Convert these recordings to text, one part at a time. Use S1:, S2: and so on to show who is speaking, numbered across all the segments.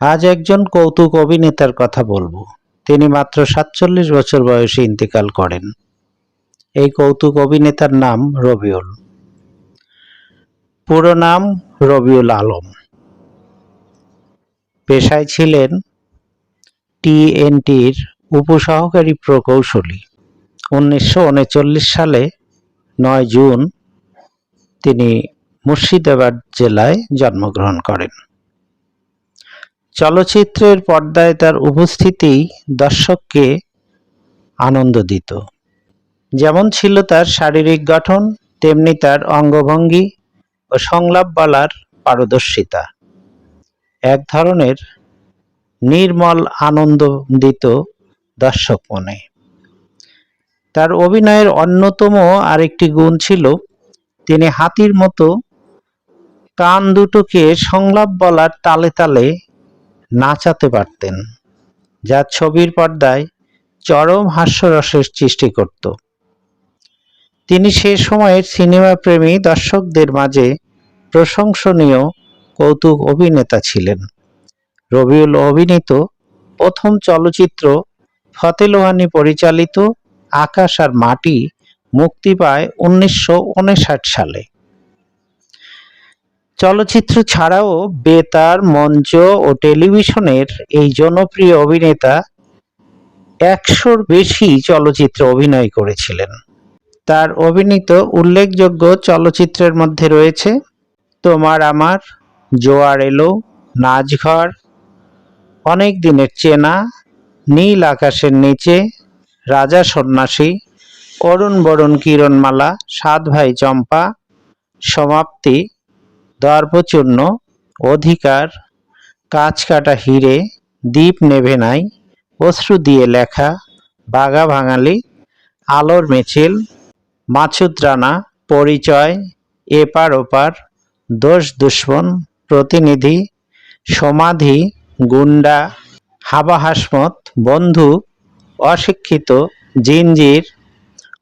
S1: আজ একজন কৌতুক অভিনেতার কথা বলব। তিনি মাত্র সাতচল্লিশ বছর বয়সে ইন্তেকাল করেন। এই কৌতুক অভিনেতার নাম রবিউল। পুরো নাম রবিউল আলম। পেশায় ছিলেন টিএনটির উপসহকারী প্রকৌশলী। উনিশশো উনচল্লিশ সালে নয় জুন তিনি মুর্শিদাবাদ জেলায় জন্মগ্রহণ করেন। চলচ্চিত্রের পর্দায় তার উপস্থিতি দর্শককে আনন্দ দিত। যেমন ছিল তার শারীরিক গঠন, তেমনি তার অঙ্গভঙ্গি ও সংলাপ বলার পারদর্শিতা। এক ধরনের নির্মল আনন্দ দিত দর্শক মনে। তার অভিনয়ের অন্যতম আরেকটি গুণ ছিল, তিনি হাতির মতো কান দুটোকে সংলাপ বলার তালে তালে নাচাতে পারতেন, যা ছবির পর্দায় চরম হাস্যরসের সৃষ্টি করত। তিনি সে সময়ের সিনেমা প্রেমী দর্শকদের মাঝে প্রশংসনীয় কৌতুক অভিনেতা ছিলেন। রবিউল অভিনীত প্রথম চলচ্চিত্র ফতেলোহানি পরিচালিত আকাশ আর মাটি মুক্তি পায় উনিশশো উনষাট সালে। চলচ্চিত্র ছাড়াও বেতার, মঞ্চ ও টেলিভিশনের এই জনপ্রিয় অভিনেতা একশোর বেশি চলচ্চিত্রে অভিনয় করেছিলেন। তার অভিনীত উল্লেখযোগ্য চলচ্চিত্রের মধ্যে রয়েছে তোমার আমার, জোয়ার এলো, নাচঘর, অনেক দিনের চেনা, নীল আকাশের নিচে, রাজা সন্ন্যাসী, অরুণ বরুণ কিরণমালা সাত ভাই চম্পা, সমাপ্তি দর্পচূর্ণ অধিকার কাজ কাটা হিরে, দ্বীপ নেভে নাই, অশ্রু দিয়ে লেখা বাঘা ভাঙালি, আলোর মিছিল, মাছুদ রানা, পরিচয়, এপার ওপার, দোষ দুশ্মন, প্রতিনিধি, সমাধি, গুন্ডা হাবা হাসমত বন্ধু, অশিক্ষিত, জিঞ্জির,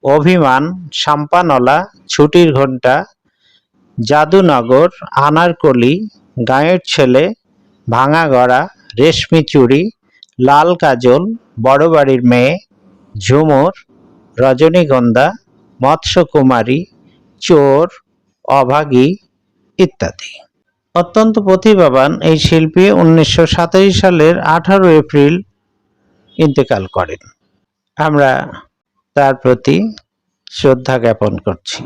S1: অভিমান, সাম্পানলা, ছুটির ঘণ্টা জাদুনগর, আনারকলি, গাঁয়ের ছেলে ভাঙা গড়া রেশমি চুড়ি, লাল কাজল বড় বাড়ির মেয়ে, ঝুমুর, রজনীগন্ধা, মৎস্যকুমারী, চোর, অভাগী ইত্যাদি। অত্যন্ত প্রতিভাবান এই শিল্পী উনিশশো সালের আঠারো এপ্রিল ইন্তেকাল করেন। আমরা তার প্রতি শ্রদ্ধা জ্ঞাপন করছি।